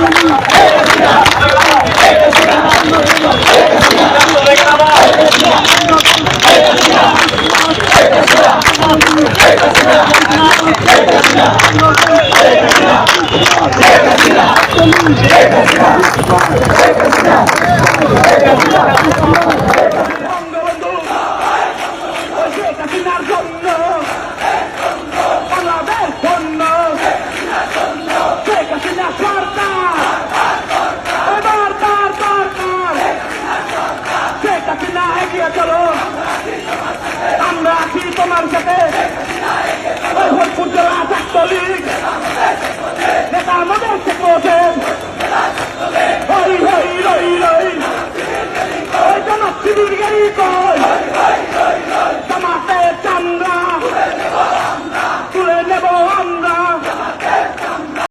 বঙ্গবন্ধু তোমার সাথে।